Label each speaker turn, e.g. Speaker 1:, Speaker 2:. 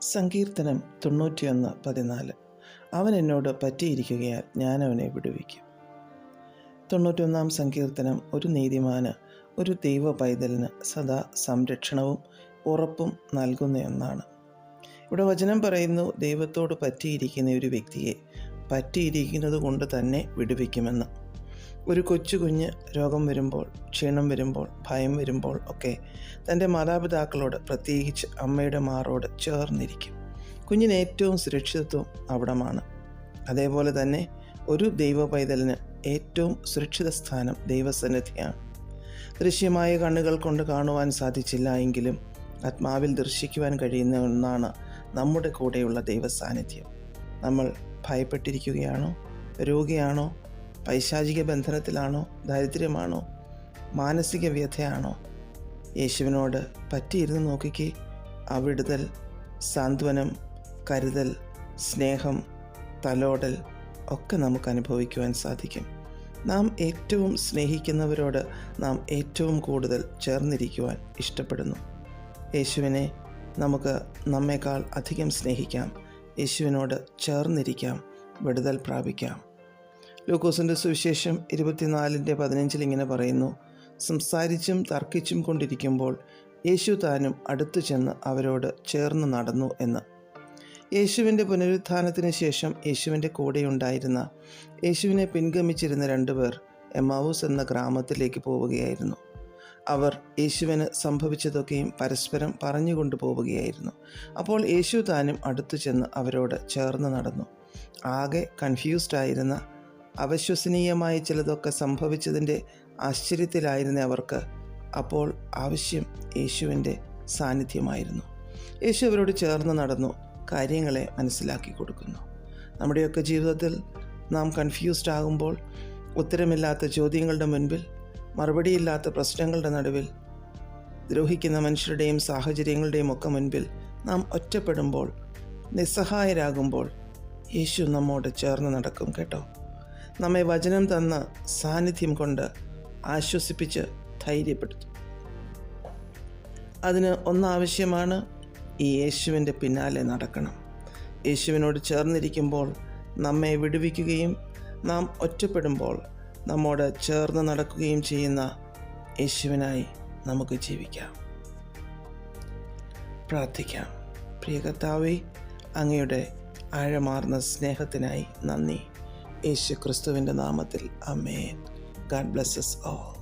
Speaker 1: സങ്കീർത്തനം തൊണ്ണൂറ്റിയൊന്ന് പതിനാല്. അവൻ എന്നോട് പറ്റിയിരിക്കുകയാൽ ഞാൻ അവനെ വിടുവിക്കും. തൊണ്ണൂറ്റൊന്നാം സങ്കീർത്തനം ഒരു നീതിമാന് ഒരു ദൈവ പൈതലിന് സദാ സംരക്ഷണവും ഉറപ്പും നൽകുന്ന ഒന്നാണ്. ഇവിടെ വചനം പറയുന്നു ദൈവത്തോട് പറ്റിയിരിക്കുന്ന ഒരു വ്യക്തിയെ പറ്റിയിരിക്കുന്നത് കൊണ്ട് തന്നെ വിടുവിക്കുമെന്ന്. ഒരു കൊച്ചു കുഞ്ഞ് രോഗം വരുമ്പോൾ ക്ഷീണം വരുമ്പോൾ ഭയം വരുമ്പോൾ ഒക്കെ തന്റെ മാതാപിതാക്കളോട് പ്രത്യേകിച്ച് അമ്മയുടെ മാറോട് ചേർന്നിരിക്കും. കുഞ്ഞിന് ഏറ്റവും സുരക്ഷിതത്വം അവിടമാണ്. അതേപോലെ തന്നെ ഒരു ദൈവ പൈതലിന് ഏറ്റവും സുരക്ഷിത സ്ഥാനം ദൈവസന്നിധിയാണ്. ദൃശ്യമായ കണ്ണുകൾ കൊണ്ട് കാണുവാൻ സാധിച്ചില്ല എങ്കിലും ആത്മാവിൽ ദർശിക്കുവാൻ കഴിയുന്ന ഒന്നാണ് നമ്മുടെ കൂടെയുള്ള ദൈവസാന്നിധ്യം. നമ്മൾ ഭയപ്പെട്ടിരിക്കുകയാണോ? രോഗിയാണോ? പൈശാചിക ബന്ധനത്തിലാണോ ദാരിദ്ര്യമാണോ മാനസിക വ്യഥയാണോ? യേശുവിനോട് പറ്റിയിരുന്ന് നോക്കിക്ക്. അവിടുതൽ സാന്ത്വനം കരുതൽ സ്നേഹം തലോടൽ ഒക്കെ നമുക്ക് അനുഭവിക്കുവാൻ സാധിക്കും. നാം ഏറ്റവും സ്നേഹിക്കുന്നവരോട് നാം ഏറ്റവും കൂടുതൽ ചേർന്നിരിക്കുവാൻ ഇഷ്ടപ്പെടുന്നു. യേശുവിനെ നമുക്ക് നമ്മേക്കാൾ അധികം സ്നേഹിക്കാം. യേശുവിനോട് ചേർന്നിരിക്കാം വിടുതൽ പ്രാപിക്കാം. ലൂക്കോസിന്റെ സുവിശേഷം ഇരുപത്തിനാലിന്റെ പതിനഞ്ചിൽ ഇങ്ങനെ പറയുന്നു. സംസാരിച്ചും തർക്കിച്ചും കൊണ്ടിരിക്കുമ്പോൾ യേശു താനും അടുത്തു ചെന്ന് അവരോട് ചേർന്ന് നടന്നു എന്ന്. യേശുവിന്റെ പുനരുത്ഥാനത്തിന് ശേഷം യേശുവിന്റെ കൂടെയുണ്ടായിരുന്ന യേശുവിനെ പിൻഗമിച്ചിരുന്ന രണ്ടുപേർ എമാവൂസ് എന്ന ഗ്രാമത്തിലേക്ക് പോവുകയായിരുന്നു. അവർ യേശുവിന് സംഭവിച്ചതൊക്കെയും പരസ്പരം പറഞ്ഞുകൊണ്ടു പോവുകയായിരുന്നു. അപ്പോൾ യേശു താനും അടുത്തു ചെന്ന് അവരോട് ചേർന്ന് നടന്നു. ആകെ കൺഫ്യൂസ്ഡ് ആയിരുന്ന അവിശ്വസനീയമായ ചിലതൊക്കെ സംഭവിച്ചതിന്റെ ആശ്ചര്യത്തിലായിരുന്ന അവർക്ക്. അപ്പോൾ ആവശ്യം യേശുവിന്റെ സാന്നിധ്യമായിരുന്നു. യേശു അവരോട് ചേർന്ന് നടന്നു കാര്യങ്ങളെ മനസ്സിലാക്കി കൊടുക്കുന്നു. നമ്മുടെയൊക്കെ ജീവിതത്തിൽ നാം കൺഫ്യൂസ്ഡ് ആകുമ്പോൾ ഉത്തരമില്ലാത്ത ചോദ്യങ്ങളുടെ മുൻപിൽ മറുപടിയില്ലാത്ത പ്രശ്നങ്ങളുടെ നടുവിൽ ദ്രോഹിക്കുന്ന മനുഷ്യരുടെയും സാഹചര്യങ്ങളുടെയും ഒക്കെ മുൻപിൽ നാം ഒറ്റപ്പെടുമ്പോൾ നിസ്സഹായരാകുമ്പോൾ യേശു നമ്മോട് ചേർന്ന് നടക്കും കേട്ടോ. നമ്മെ വചനം തന്ന സാന്നിധ്യം കൊണ്ട് ആശ്വസിപ്പിച്ച് ധൈര്യപ്പെടുത്തും. അതിന് ഒന്നാവശ്യമാണ് ഈ യേശുവിന്റെ പിന്നാലെ നടക്കണം. യേശുവിനോട് ചേർന്നിരിക്കുമ്പോൾ നമ്മെ വിടുവിക്കുകയും നാം ഒറ്റപ്പെടുമ്പോൾ നമ്മോട് ചേർന്ന് നടക്കുകയും ചെയ്യുന്ന യേശുവിനായി നമുക്ക് ജീവിക്കാം. പ്രാർത്ഥിക്കാം. പ്രിയ കർത്താവേ അങ്ങയുടെ ആഴമാർന്ന സ്നേഹത്തിനായി നന്ദി. യേശു ക്രിസ്തുവിന്റെ നാമത്തിൽ അമേൻ ഗാഡ് ബ്ലെസ്സസ് ഓൾ